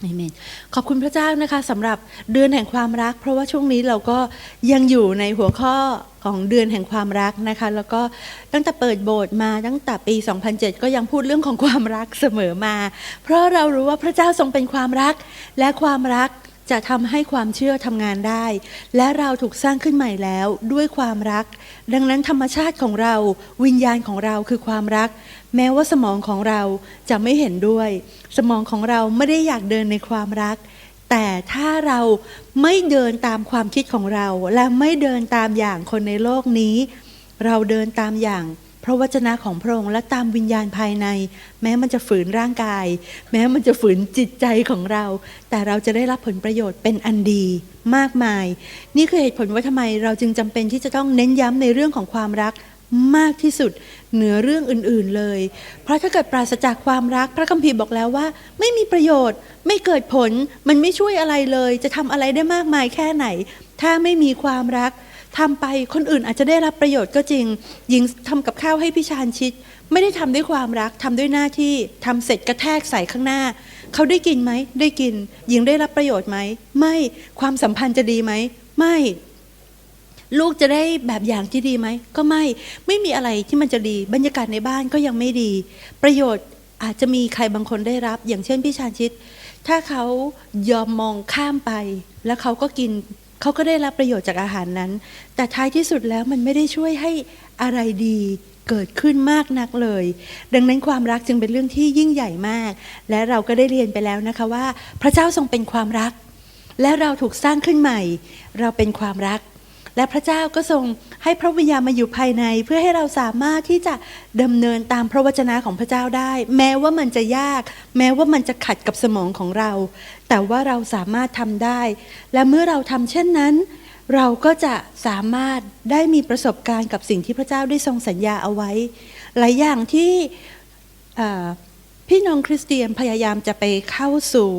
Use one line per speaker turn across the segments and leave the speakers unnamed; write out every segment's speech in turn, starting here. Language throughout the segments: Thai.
เอเมนขอบคุณพระเจ้านะคะสำหรับเดือนแห่งความรัก เพราะว่าช่วงนี้เราก็ยังอยู่ในหัวข้อของเดือนแห่งความรักนะคะ แล้วก็ตั้งแต่เปิดโบสถ์มาตั้งแต่ปี 2007 ก็ยังพูดเรื่องของความรักเสมอมา เพราะเรารู้ว่าพระเจ้าทรงเป็นความรักและความรัก จะทำให้ความเชื่อทำงานได้ และเราถูกสร้างขึ้นใหม่แล้วด้วยความรัก ดังนั้นธรรมชาติของเรา วิญญาณของเราคือความรัก แม้ว่าสมองของเราจะไม่เห็นด้วย สมองของเราไม่ได้อยากเดินในความรัก แต่ถ้าเราไม่เดินตามความคิดของเรา และไม่เดินตามอย่างคนในโลกนี้ เราเดินตามอย่าง ระวจนะของพระองค์และตามวิญญาณภายใน แม้มันจะฝืนร่างกาย แม้มันจะฝืนจิตใจของเรา แต่เราจะได้รับผลประโยชน์เป็นอันดีมากมาย นี่คือเหตุผลว่าทำไมเราจึงจำเป็นที่จะต้องเน้นย้ำในเรื่องของความรักมากที่สุดเหนือเรื่องอื่นๆเลย เพราะถ้าเกิดปราศจากความรักพระคัมภีร์บอกแล้วว่า ไม่มีประโยชน์ ไม่เกิดผล มันไม่ช่วยอะไรเลย จะทำอะไรได้มากมายแค่ไหน ถ้าไม่มีความรัก ทำไปคนอื่นอาจจะได้รับประโยชน์ก็จริง หญิงทำกับข้าวให้พี่ชานชิด ไม่ได้ทำด้วยความรักทำด้วยหน้าที่ทำเสร็จกระแทกใส่ข้างหน้า เขาได้กินไหมได้กิน หญิงได้รับประโยชน์ไหมไม่ความสัมพันธ์จะดีไหมไม่ลูกจะได้แบบอย่างที่ดีไหม ก็ไม่ ไม่มีอะไรที่มันจะดี บรรยากาศในบ้านก็ยังไม่ดี ประโยชน์อาจจะมีใครบางคนได้รับ อย่างเช่นพี่ชาญชิต ถ้าเขายอมมองข้ามไป แล้วเขาก็กิน เขาก็ได้รับประโยชน์จากอาหารนั้น แต่ท้ายที่สุดแล้วมันไม่ได้ช่วยให้อะไรดีเกิดขึ้นมากนักเลย ดังนั้นความรักจึงเป็นเรื่องที่ยิ่งใหญ่มาก และเราก็ได้เรียนไปแล้วนะคะว่า พระเจ้าทรงเป็นความรัก และเราถูกสร้างขึ้นใหม่ เราเป็นความรัก และพระเจ้าก็ทรงให้พระวิญญาณมาอยู่ภายใน เพื่อให้เราสามารถที่จะดำเนินตามพระวจนะของพระเจ้าได้ แม้ว่ามันจะยาก แม้ว่ามันจะขัดกับสมองของเรา แต่ว่าเราสามารถทำได้ และเมื่อเราทำเช่นนั้น เราก็จะสามารถได้มีประสบการณ์กับสิ่งที่พระเจ้าได้ทรงสัญญาเอาไว้ หลายอย่างที่พี่น้องคริสเตียนพยายามจะไปเข้าสู่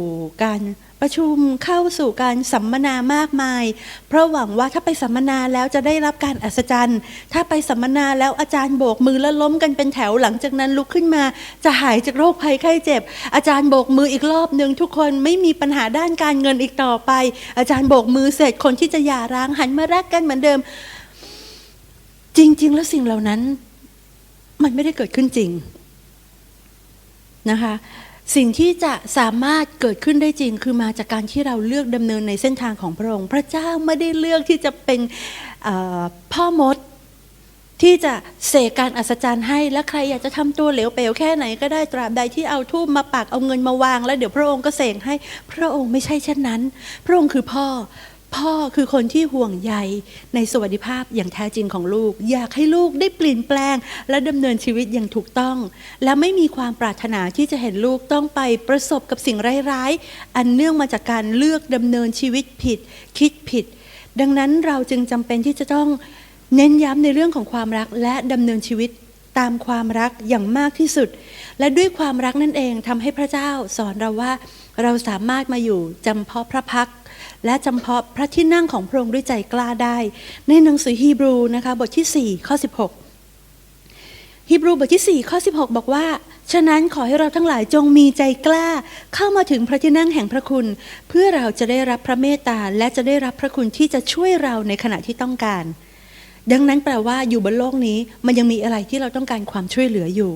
การ ประชุมเข้าสู่การสัมมนามากมาย เพราะหวังว่าถ้าไปสัมมนาแล้วจะได้รับการอัศจรรย์ ถ้าไปสัมมนาแล้วอาจารย์โบกมือแล้วล้มกันเป็นแถวหลังจากนั้นลุกขึ้นมา จะหายจากโรคภัยไข้เจ็บ อาจารย์โบกมืออีกรอบหนึ่งทุกคนไม่มีปัญหาด้านการเงินอีกต่อไป อาจารย์โบกมือเสร็จคนที่จะหย่าร้างหันมารักกันเหมือนเดิม จริง ๆ แล้วสิ่งเหล่านั้น มันไม่ได้เกิดขึ้นจริงนะคะ สิ่งที่จะสามารถเกิดขึ้นได้จริง คือมาจากการที่เราเลือกดำเนินในเส้นทางของพระองค์ พระเจ้าไม่ได้เลือกที่จะเป็นพ่อมดที่จะเสกการอัศจรรย์ให้ และใครอยากจะทำตัวเหลวเปลวแค่ไหนก็ได้ตราบใดที่เอาทูบมาปักเอาเงินมาวาง แล้วเดี๋ยวพระองค์ก็เสกให้พระองค์ไม่ใช่เช่นนั้น พระองค์คือพ่อ พ่อคือคนที่ห่วงใยในสวัสดิภาพอย่างแท้จริงของลูก อยากให้ลูกได้เปลี่ยนแปลง และดำเนินชีวิตอย่างถูกต้อง และไม่มีความปรารถนาที่จะเห็นลูกต้องไปประสบกับสิ่งร้ายๆ อันเนื่องมาจากการเลือกดำเนินชีวิตผิด คิดผิด ดังนั้นเราจึงจำเป็นที่จะต้องเน้นย้ำในเรื่องของความรักและดำเนินชีวิตตามความรักอย่างมากที่สุด และด้วยความรักนั่นเองทำให้พระเจ้าสอนเราว่า เราสามารถมาอยู่จำเพาะพระพัก และจำเพาะพระที่นั่งของพระองค์ด้วยใจกล้าได้ ในหนังสือฮีบรูนะคะบทที่ 4 ข้อ 16 ฮีบรูบทที่ 4 ข้อ 16 บอกว่า ฉะนั้นขอให้เราทั้งหลายจงมีใจกล้า เข้ามาถึงพระที่นั่งแห่งพระคุณ เพื่อเราจะได้รับพระเมตตาและจะได้รับพระคุณที่จะช่วยเราในขณะที่ต้องการ ดังนั้นแปลว่าอยู่บนโลกนี้มันยังมีอะไรที่เราต้องการความช่วยเหลืออยู่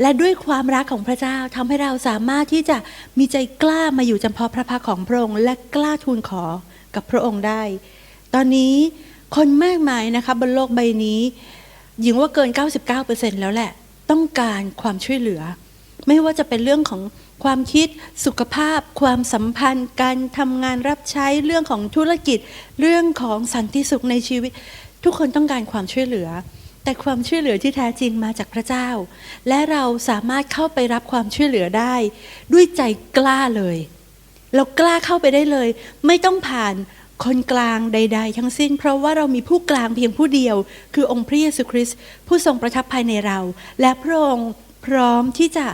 และด้วยความรักของพระเจ้าทำให้เราสามารถที่จะมีใจกล้ามาอยู่จำเพาะพระพักของพระองค์ และกล้าทูลขอกับพระองค์ได้ ตอนนี้คนมากมายนะคะบนโลกใบนี้หญิงว่าเกิน 99%แล้วแหละ ต้องการความช่วยเหลือ ไม่ว่าจะเป็นเรื่องของความคิดสุขภาพ ความสัมพันธ์ การทำงานรับใช้เรื่องของธุรกิจ เรื่องของสันติสุขในชีวิต ทุกคนต้องการความช่วยเหลือ แต่ความช่วยเหลือที่แท้จริงมาจากพระเจ้า และเราสามารถเข้าไปรับความช่วยเหลือได้ ด้วยใจกล้าเลย เรากล้าเข้าไปได้เลย ไม่ต้องผ่านคนกลางใด ๆ ทั้งสิ้น เพราะว่าเรามีผู้กลางเพียงผู้เดียว คือองค์พระเยซูคริสต์ผู้ทรงประทับภายในเรา และพระองค์พร้อมที่จะ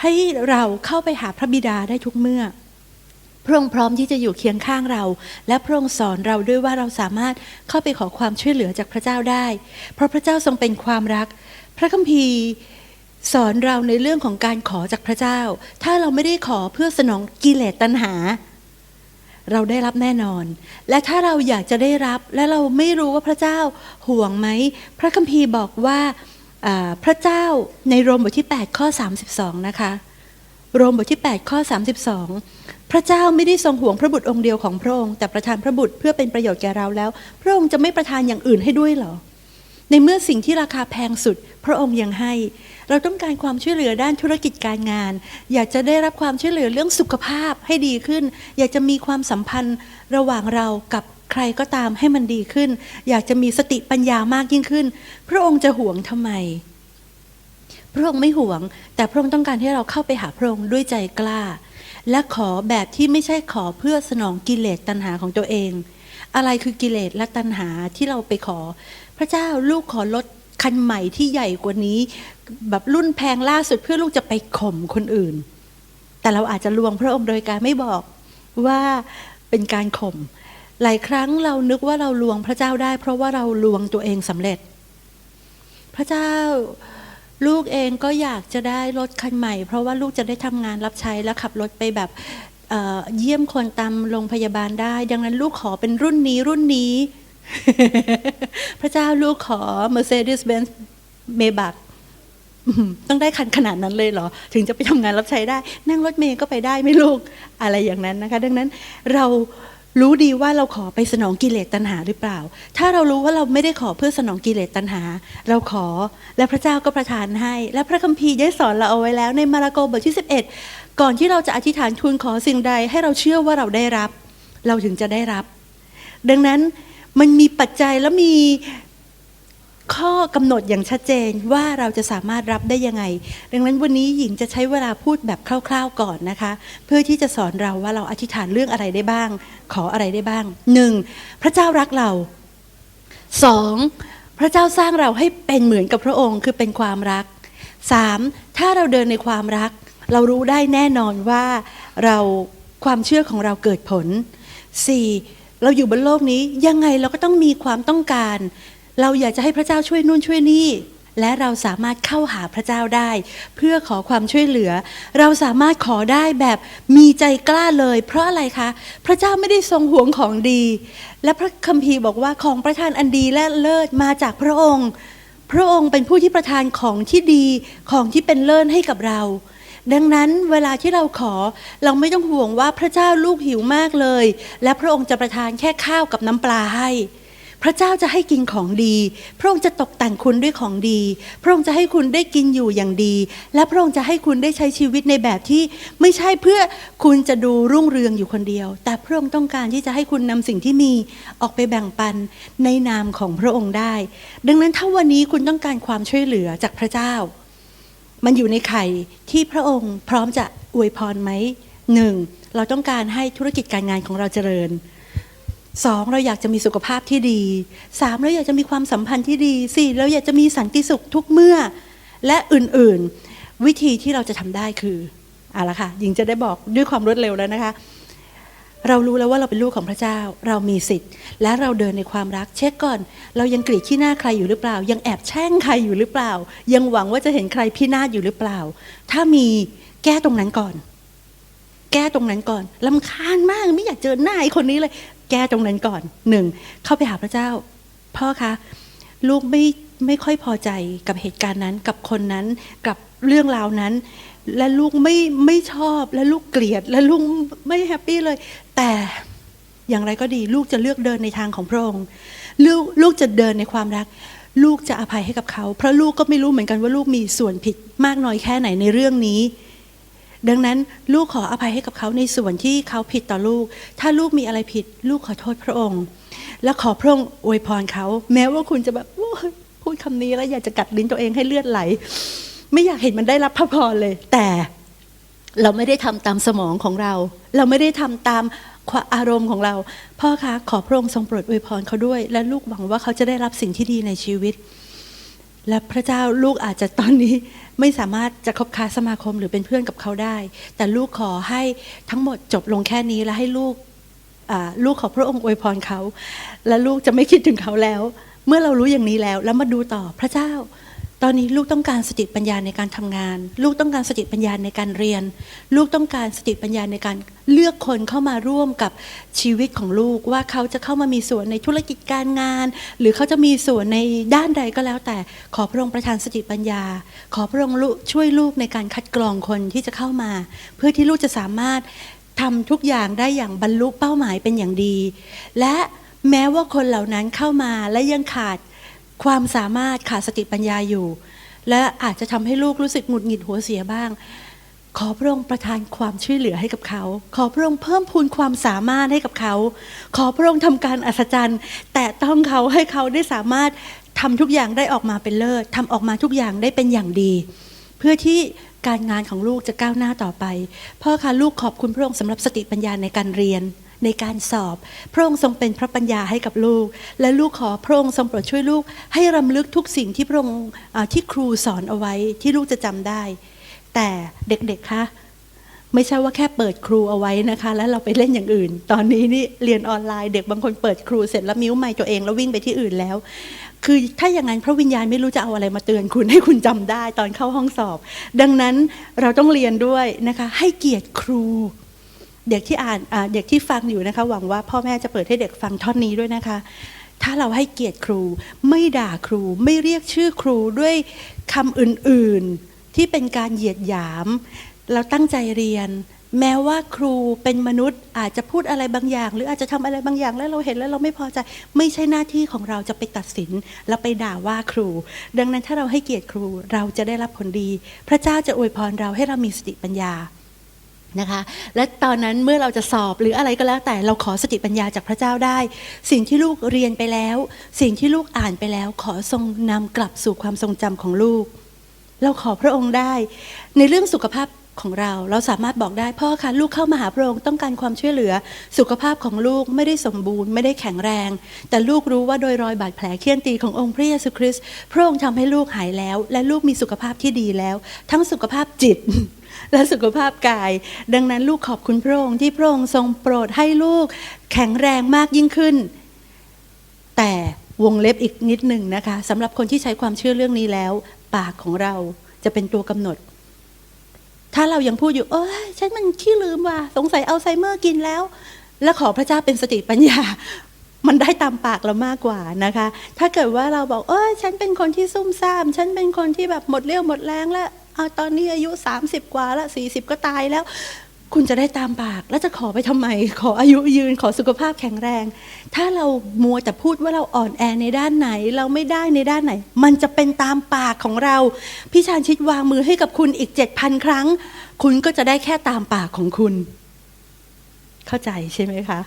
ให้เราเข้าไปหาพระบิดาได้ทุกเมื่อ ระองค์พร้อมที่จะอยู่เคียงข้างเรา และพระองค์สอนเราด้วยว่าเราสามารถเข้าไปขอความช่วยเหลือจากพระเจ้าได้ เพราะพระเจ้าทรงเป็นความรัก พระคัมภีร์สอนเราในเรื่องของการขอจากพระเจ้า ถ้าเราไม่ได้ขอเพื่อสนองกิเลสตัณหา เราได้รับแน่นอน และถ้าเราอยากจะได้รับ และเราไม่รู้ว่าพระเจ้าห่วงไหม พระคัมภีร์บอกว่าอ่าพระเจ้าในโรมบทที่ 8 ข้อ 32 นะคะ โรมบทที่ 8 ข้อ 32 พระเจ้าไม่ได้ทรงห่วงพระบุตรองค์เดียวของพระองค์แต่ประทานพระบุตรเพื่อเป็นประโยชน์แก่เราแล้ว พระองค์จะไม่ประทานอย่างอื่นให้ด้วยเหรอ ในเมื่อสิ่งที่ราคาแพงสุด พระองค์ยังให้ เราต้องการความช่วยเหลือด้านธุรกิจการงาน อยากจะได้รับความช่วยเหลือเรื่องสุขภาพให้ดีขึ้น อยากจะมีความสัมพันธ์ระหว่างเรากับใครก็ตามให้มันดีขึ้น อยากจะมีสติปัญญามากยิ่งขึ้น พระองค์จะห่วงทำไม พระองค์ไม่ห่วง แต่พระองค์ต้องการให้เราเข้าไปหาพระองค์ด้วยใจกล้า และขอแบบที่ไม่ใช่ขอเพื่อสนองกิเลสตัณหาของตัวเอง อะไรคือกิเลสและตัณหาที่เราไปขอ พระเจ้าลูกขอรถคันใหม่ที่ใหญ่กว่านี้ แบบรุ่นแพงล่าสุดเพื่อลูกจะไปข่มคนอื่น แต่เราอาจจะลวงพระองค์โดยการไม่บอกว่าเป็นการข่มหลายครั้งเรานึกว่าเราลวงพระเจ้าได้ เพราะว่าเราลวงตัวเองสำเร็จ พระเจ้า ลูกเองก็อยากจะได้รถคันใหม่ เพราะว่าลูกจะได้ทำงานรับใช้และขับรถไปแบบเยี่ยมคนตามโรงพยาบาลได้ ดังนั้นลูกขอเป็นรุ่นนี้รุ่นนี้ พระเจ้าลูกขอ Mercedes-Benz Maybach ต้องได้คันขนาดนั้นเลยเหรอ ถึงจะไปทำงานรับใช้ได้ นั่งรถเมย์ก็ไปได้ไหม่ลูกอะไรอย่างนั้นนะคะ ดังนั้นเรา รู้ดีว่าเราขอไปสนองกิเลสตัณหาหรือเปล่า ถ้าเรารู้ว่าเราไม่ได้ขอเพื่อสนองกิเลสตัณหา เราขอและพระเจ้าก็ประทานให้ และพระคัมภีร์ได้สอนเราเอาไว้แล้วในมาระโกบทที่ 11 ก่อนที่เราจะอธิษฐานทูลขอสิ่งใด ให้เราเชื่อว่าเราได้รับ เราถึงจะได้รับ ดังนั้นมันมีปัจจัยและมี ข้อกำหนดอย่างชัดเจนว่าเราจะสามารถรับได้ยังไง ดังนั้นวันนี้หญิงจะใช้เวลาพูดแบบคร่าวๆก่อนนะคะ เพื่อที่จะสอนเราว่าเราอธิษฐานเรื่องอะไรได้บ้าง ขออะไรได้บ้างหนึ่งพระเจ้ารักเราสองพระเจ้าสร้างเราให้เป็นเหมือนกับพระองค์คือเป็นความรักสามถ้าเราเดินในความรัก เรารู้ได้แน่นอนว่าเราความเชื่อของเราเกิดผลสี่เราอยู่บนโลกนี้ยังไงเราก็ต้องมีความต้องการ เราอยากจะให้พระเจ้าช่วยนู่นช่วยนี่ และเราสามารถเข้าหาพระเจ้าได้ เพื่อขอความช่วยเหลือ เราสามารถขอได้แบบมีใจกล้าเลย เพราะอะไรคะ พระเจ้าไม่ได้ทรงหวงของดี และพระคัมภีร์บอกว่าของประทานอันดีและเลิศมาจากพระองค์ พระองค์เป็นผู้ที่ประทานของที่ดีของที่เป็นเลิศให้กับเราดังนั้นเวลาที่เราขอเราไม่ต้องห่วงว่าพระเจ้าลูกหิวมากเลย และพระองค์จะประทานแค่ข้าวกับน้ำปลาให้ พระเจ้าจะให้กินของดี พระองค์จะตกแต่งคุณด้วยของดี พระองค์จะให้คุณได้กินอยู่อย่างดี และพระองค์จะให้คุณได้ใช้ชีวิตในแบบที่ไม่ใช่เพื่อคุณจะดูรุ่งเรืองอยู่คนเดียว แต่พระองค์ต้องการที่จะให้คุณนำสิ่งที่มีออกไปแบ่งปันในนามของพระองค์ได้ ดังนั้นถ้าวันนี้คุณต้องการความช่วยเหลือจากพระเจ้า มันอยู่ในไข่ที่พระองค์พร้อมจะอวยพรไหมหนึ่งเราต้องการให้ธุรกิจการงานของเราเจริญ สองเราอยากจะมีสุขภาพที่ดีสามเราอยากจะมีความสัมพันธ์ที่ดีสี่เราอยากจะมีสันติสุขทุกเมื่อ และอื่นๆ วิธีที่เราจะทำได้คือเอาละค่ะหญิงจะได้บอกด้วยความรวดเร็วแล้วนะคะ เรารู้แล้วว่าเราเป็นลูกของพระเจ้า เรามีสิทธิ์ และเราเดินในความรักเช็คก่อน เรายังกรีดขี้หน้าใครอยู่หรือเปล่า ยังแอบแช่งใครอยู่หรือเปล่า ยังหวังว่าจะเห็นใครพินาศอยู่หรือเปล่า ถ้ามีแก้ตรงนั้นก่อน แก้ตรงนั้นก่อนลำคาญมากไม่อยากเจอหน้าไอ้คนนี้เลย แก้ตรงนั้นก่อนหนึ่งเข้าไปหาพระเจ้า พ่อคะลูกไม่ไม่ค่อยพอใจกับเหตุการณ์นั้นกับคนนั้นกับเรื่องราวนั้น และลูกไม่ไม่ชอบและลูกเกลียด และลูกไม่แฮปปี้เลย แต่อย่างไรก็ดี ลูกจะเลือกเดินในทางของพระองค์ลูกลูกจะเดินในความรัก ลูกจะอภัยให้กับเขา เพราะลูกก็ไม่รู้เหมือนกันว่าลูกมีส่วนผิดมากน้อยแค่ไหนในเรื่องนี้ ดังนั้นลูกขออภัยให้กับเขาในส่วนที่เขาผิดต่อลูก ถ้าลูกมีอะไรผิด ลูกขอโทษพระองค์ และขอพระองค์อวยพรเขา แม้ว่าคุณจะแบบพูดคำนี้แล้วอยากจะกัดลิ้นตัวเองให้เลือดไหล ไม่อยากเห็นมันได้รับพระพรเลย แต่เราไม่ได้ทำตามสมองของเรา เราไม่ได้ทำตามความอารมณ์ของเรา พ่อคะขอพระองค์ทรงโปรดอวยพรเขาด้วย และลูกหวังว่าเขาจะได้รับสิ่งที่ดีในชีวิต และพระเจ้าลูกอาจจะตอนนี้ไม่สามารถจะคบค้าสมาคมหรือเป็นเพื่อนกับเขาได้ แต่ลูกขอให้ทั้งหมดจบลงแค่นี้และให้ลูกอ่าลูกขอพระองค์อวยพรเขา และลูกจะไม่คิดถึงเขาแล้ว เมื่อเรารู้อย่างนี้แล้ว แล้วมาดูต่อพระเจ้า ตอนนี้ลูกต้องการสติปัญญาในการทำงาน ลูกต้องการสติปัญญาในการเรียน ลูกต้องการสติปัญญาในการเลือกคนเข้ามาร่วมกับชีวิตของลูกว่าเขาจะเข้ามามีส่วนในธุรกิจการงาน หรือเขาจะมีส่วนในด้านใดก็แล้ว แต่ขอพระองค์ประทานสติปัญญา ขอพระองค์ลูกช่วยลูกในการคัดกรองคนที่จะเข้ามา เพื่อที่ลูกจะสามารถทำทุกอย่างได้อย่างบรรลุเป้าหมายเป็นอย่างดี และแม้ว่าคนเหล่านั้นเข้ามาและยังขาด ความสามารถขาดสติปัญญาอยู่ และอาจจะทำให้ลูกรู้สึกหงุดหงิดหัวเสียบ้าง ขอพระองค์ประทานความช่วยเหลือให้กับเขา ขอพระองค์เพิ่มพูนความสามารถให้กับเขา ขอพระองค์ทำการอัศจรรย์ แต่ต้องเขาให้เขาได้สามารถทำทุกอย่างได้ออกมาเป็นเลิศทำออกมาทุกอย่างได้เป็นอย่างดี เพื่อที่การงานของลูกจะก้าวหน้าต่อไป พ่อคะลูกขอบคุณพระองค์สำหรับสติปัญญาในการเรียน ในการสอบ พระองค์ทรงเป็นพระปัญญาให้กับลูก และลูกขอพระองค์ทรงโปรดช่วยลูก ให้รำลึกทุกสิ่งที่พระองค์ที่ครูสอนเอาไว้ที่ลูกจะจำได้ แต่เด็กๆคะไม่ใช่ว่าแค่เปิดครูเอาไว้นะคะ แล้วเราไปเล่นอย่างอื่น ตอนนี้นี่เรียนออนไลน์ เด็กบางคนเปิดครูเสร็จแล้วมิ้วไมค์ตัวเองแล้ววิ่งไปที่อื่นแล้ว คือถ้าอย่างนั้นพระวิญญาณไม่รู้จะเอาอะไรมาเตือนคุณให้คุณจำได้ตอนเข้าห้องสอบ ดังนั้นเราต้องเรียนด้วยนะคะ ให้เกียรติครู เด็กที่อ่านเด็กที่ฟังอยู่นะคะ หวังว่าพ่อแม่จะเปิดให้เด็กฟังท่อนนี้ด้วยนะคะ ถ้าเราให้เกียรติครู ไม่ด่าครู ไม่เรียกชื่อครูด้วยคำอื่นๆ ที่เป็นการเหยียดหยาม เราตั้งใจเรียน แม้ว่าครูเป็นมนุษย์อาจจะพูดอะไรบางอย่าง หรืออาจจะทำอะไรบางอย่างแล้วเราเห็นแล้วเราไม่พอใจ ไม่ใช่หน้าที่ของเราจะไปตัดสินแล้วไปด่าว่าครู ดังนั้นถ้าเราให้เกียรติครูเราจะได้รับผลดี พระเจ้าจะอวยพรเราให้เรามีสติปัญญา นะคะ และตอนนั้นเมื่อเราจะสอบหรืออะไรก็แล้ว แต่เราขอสติปัญญาจากพระเจ้าได้ สิ่งที่ลูกเรียนไปแล้ว สิ่งที่ลูกอ่านไปแล้ว ขอทรงนำกลับสู่ความทรงจำของลูก เราขอพระองค์ได้ ในเรื่องสุขภาพของเรา เราสามารถบอกได้พ่อคะลูกเข้ามาหาพระองค์ต้องการความช่วยเหลือ สุขภาพของลูกไม่ได้สมบูรณ์ไม่ได้แข็งแรง แต่ลูกรู้ว่าโดยรอยบาดแผลเคี่ยนตีขององค์พระเยซูคริสต์พระองค์ทำให้ลูกหายแล้ว และลูกมีสุขภาพที่ดีแล้ว ทั้งสุขภาพจิต และสุขภาพกาย ดังนั้นลูกขอบคุณพระองค์ที่พระองค์ทรงโปรดให้ลูกแข็งแรงมากยิ่งขึ้น แต่วงเล็บอีกนิดหนึ่งนะคะสำหรับคนที่ใช้ความเชื่อเรื่องนี้แล้ว ปากของเราจะเป็นตัวกำหนด ถ้าเรายังพูดอยู่เอ้ยฉันมันขี้ลืมว่ะสงสัยอัลไซเมอร์กินแล้ว แล้วขอพระเจ้าเป็นสติปัญญามันได้ตามปากเรามากกว่านะคะ ถ้าเกิดว่าเราบอก เอ้ยฉันเป็นคนที่ซุ่มซ่าม ฉันเป็นคนที่แบบหมดเรี่ยวหมดแรงแล้ว เอาตอนนี้อายุ 30 กว่าล้ว40 ก็ตายแล้ว คุณจะได้ตามปาก แล้วจะขอไปทำไม ขออายุยืนขอสุขภาพแข็งแรง ถ้าเรามัวแต่พูดว่าเราอ่อนแอในด้านไหน เราไม่ได้ในด้านไหน มันจะเป็นตามปากของเรา พี่ชานชิดวางมือให้กับคุณอีก 7,000 ครั้ง คุณก็จะได้แค่ตามปากของคุณเข้าใจใช่ไหมคะ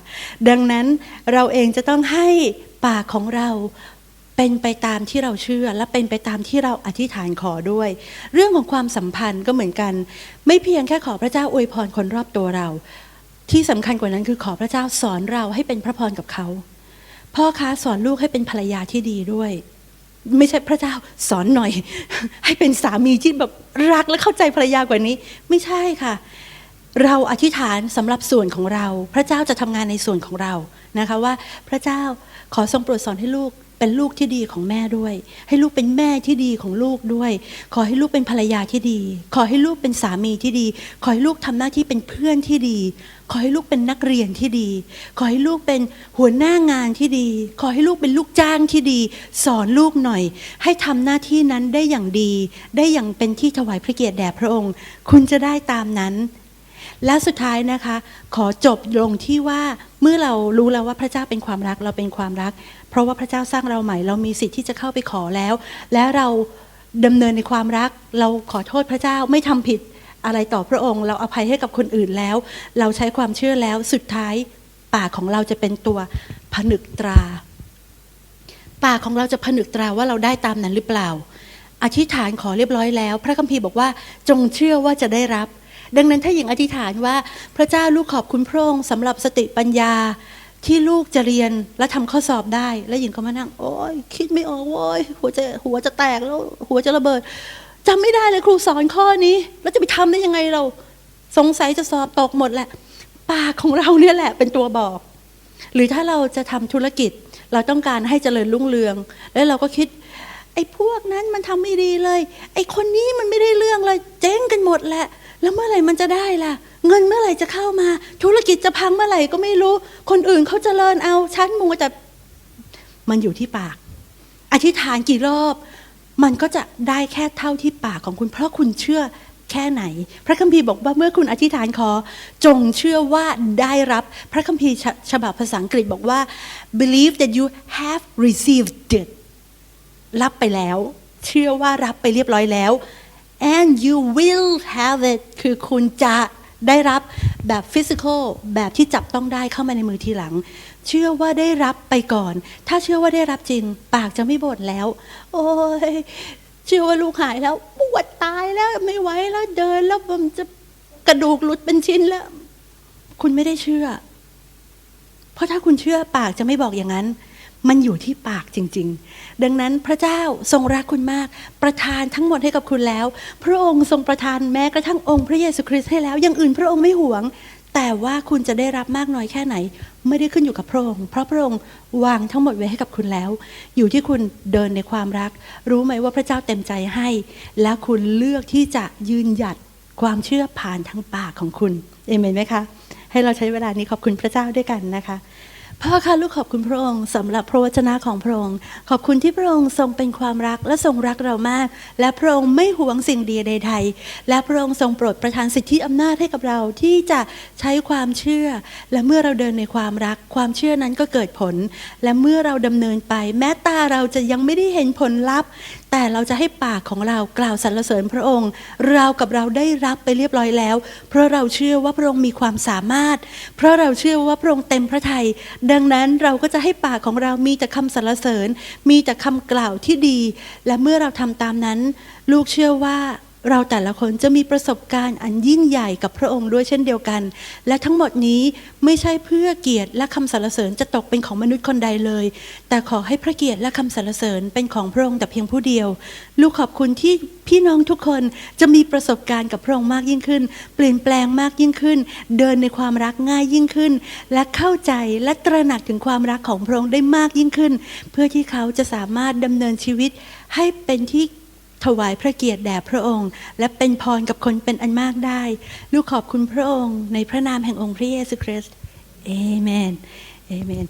ดังนั้นเราเองจะต้องให้ปากของเรา เป็นไปตามที่เราเชื่อและเป็นไปตามที่เราอธิษฐานขอด้วย เรื่องของความสัมพันธ์ก็เหมือนกัน ไม่เพียงแค่ขอพระเจ้าอวยพรคนรอบตัวเรา ที่สำคัญกว่านั้นคือขอพระเจ้าสอนเราให้เป็นพระพรกับเขา พ่อค้าสอนลูกให้เป็นภรรยาที่ดีด้วย ไม่ใช่พระเจ้าสอนหน่อย ให้เป็นสามีที่แบบรักและเข้าใจภรรยากว่านี้ ไม่ใช่ค่ะเราอธิษฐานสำหรับส่วนของเรา พระเจ้าจะทำงานในส่วนของเรานะคะว่าพระเจ้าขอทรงโปรดสอนให้ลูก เป็นลูกที่ดีของแม่ด้วย ให้ลูกเป็นแม่ที่ดีของลูกด้วย ขอให้ลูกเป็นภรรยาที่ดี ขอให้ลูกเป็นสามีที่ดี ขอให้ลูกทำหน้าที่เป็นเพื่อนที่ดี ขอให้ลูกเป็นนักเรียนที่ดี ขอให้ลูกเป็นหัวหน้างานที่ดี ขอให้ลูกเป็นลูกจ้างที่ดี สอนลูกหน่อย ให้ทำหน้าที่นั้นได้อย่างดี ได้อย่างเป็นที่ถวายพระเกียรติแด่พระองค์ คุณจะได้ตามนั้น และสุดท้ายนะคะ ขอจบลงที่ว่าเมื่อเรารู้แล้วว่าพระเจ้าเป็นความรักเราเป็นความรัก เพราะว่าพระเจ้าสร้างเราใหม่ เรามีสิทธิ์ที่จะเข้าไปขอแล้ว และเราดำเนินในความรัก เราขอโทษพระเจ้าไม่ทำผิดอะไรต่อพระองค์ เราอภัยให้กับคนอื่นแล้ว เราใช้ความเชื่อแล้วสุดท้ายปากของเราจะเป็นตัวผนึกตราปากของเราจะผนึกตราว่าเราได้ตามนั้นหรือเปล่า อธิษฐานขอเรียบร้อยแล้ว พระคัมภีร์บอกว่าจงเชื่อว่าจะได้รับ ดังนั้นถ้าหญิงอธิษฐานว่าพระเจ้าลูกขอบคุณพระองค์สำหรับสติปัญญาที่ลูกจะเรียนและทำข้อสอบได้ แล้วหญิงก็มานั่ง โอ้ยคิดไม่ออกโว้ยหัวจะหัวจะแตกแล้วหัวจะระเบิดจำไม่ได้เลยครูสอนข้อนี้ แล้วจะไปทำได้ยังไงเรา สงสัยจะสอบตกหมดแหละ ปากของเราเนี่ยแหละเป็นตัวบอก หรือถ้าเราจะทำธุรกิจ เราต้องการให้เจริญรุ่งเรือง แล้วเราก็คิด ไอ้พวกนั้นมันทำไม่ดีเลย ไอ้คนนี้มันไม่ได้เรื่องเลย เจ๊งกันหมดแหละ แล้วเมื่อไหร่มันจะได้ล่ะ เงินเมื่อไหร่จะเข้ามา ธุรกิจจะพังเมื่อไหร่ก็ไม่รู้ คนอื่นเขาเจริญเอาชั้นมัวแต่มันอยู่ที่ปาก อธิษฐานกี่รอบ มันก็จะได้แค่เท่าที่ปากของคุณ เพราะคุณเชื่อแค่ไหน พระคัมภีร์บอกว่าเมื่อคุณอธิษฐานขอ จงเชื่อว่าได้รับ พระคัมภีร์ฉฉบับภาษาอังกฤษบอกว่า believe that you have received it รับไปแล้ว เชื่อว่ารับไปเรียบร้อยแล้ว and you will have it คือคุณจะได้รับแบบ physical แบบที่จับต้องได้เข้ามาในมือทีหลัง เชื่อว่าได้รับไปก่อน ถ้าเชื่อว่าได้รับจริง ปากจะไม่บ่นแล้ว โอ้ยเชื่อว่าลูกหายแล้วปวดตายแล้วไม่ไหวแล้วเดินแล้วมันจะกระดูกหลุดเป็นชิ้นแล้ว คุณไม่ได้เชื่อ เพราะถ้าคุณเชื่อปากจะไม่บอกอย่างนั้น มันอยู่ที่ปากจริง ๆ ดังนั้นพระเจ้าทรงรักคุณมาก ประทานทั้งหมดให้กับคุณแล้ว พระองค์ทรงประทานแม้กระทั่งองค์พระเยซูคริสต์ให้แล้วย่างอื่นพระองค์ไม่หวง แต่ว่าคุณจะได้รับมากน้อยแค่ไหน ไม่ได้ขึ้นอยู่กับพระองค์เพราะพระองค์วางทั้งหมดไว้ให้กับคุณแล้ว อยู่ที่คุณเดินในความรัก รู้ไหมว่าพระเจ้าเต็มใจให้ และคุณเลือกที่จะยืนหยัดความเชื่อผ่านทางปากของคุณเอเมนไหมคะให้เราใช้เวลานี้ขอบคุณพระเจ้าด้วยกันนะคะ พ่อคะลูกขอบคุณพระองค์สำหรับพระวจนะของพระองค์ ขอบคุณที่พระองค์ทรงเป็นความรักและทรงรักเรามาก และพระองค์ไม่หวงสิ่งดีใดๆและพระองค์ทรงโปรดประทานสิทธิอำนาจให้กับเราที่จะใช้ความเชื่อ และเมื่อเราเดินในความรัก ความเชื่อนั้นก็เกิดผล และเมื่อเราดำเนินไป แม้ตาเราจะยังไม่ได้เห็นผลลัพธ์ แต่เราจะให้ปากของเรากล่าวสรรเสริญพระองค์ เรากับเราได้รับไปเรียบร้อยแล้ว เพราะเราเชื่อว่าพระองค์มีความสามารถ เพราะเราเชื่อว่าพระองค์เต็มพระทัยดังนั้นเราก็จะให้ปากของเรามีแต่คำสรรเสริญ มีแต่คำกล่าวที่ดี และเมื่อเราทำตามนั้น ลูกเชื่อว่า เราแต่ละคนจะมีประสบการณ์อันยิ่งใหญ่กับพระองค์ด้วยเช่นเดียวกัน และทั้งหมดนี้ไม่ใช่เพื่อเกียรติและคำสรรเสริญจะตกเป็นของมนุษย์คนใดเลย แต่ขอให้พระเกียรติและคำสรรเสริญเป็นของพระองค์แต่เพียงผู้เดียว ลูกขอบคุณที่พี่น้องทุกคนจะมีประสบการณ์กับพระองค์มากยิ่งขึ้น เปลี่ยนแปลงมากยิ่งขึ้น เดินในความรักง่ายยิ่งขึ้น และเข้าใจและตระหนักถึงความรักของพระองค์ได้มากยิ่งขึ้น เพื่อที่เขาจะสามารถดำเนินชีวิตให้เป็นที่ ถวายพระเกียรติแด่พระองค์ และเป็นพรกับคนเป็นอันมากได้ ลูกขอบคุณพระองค์ ในพระนามแห่งองค์พระเยซูคริสต์เอเมนเอเมน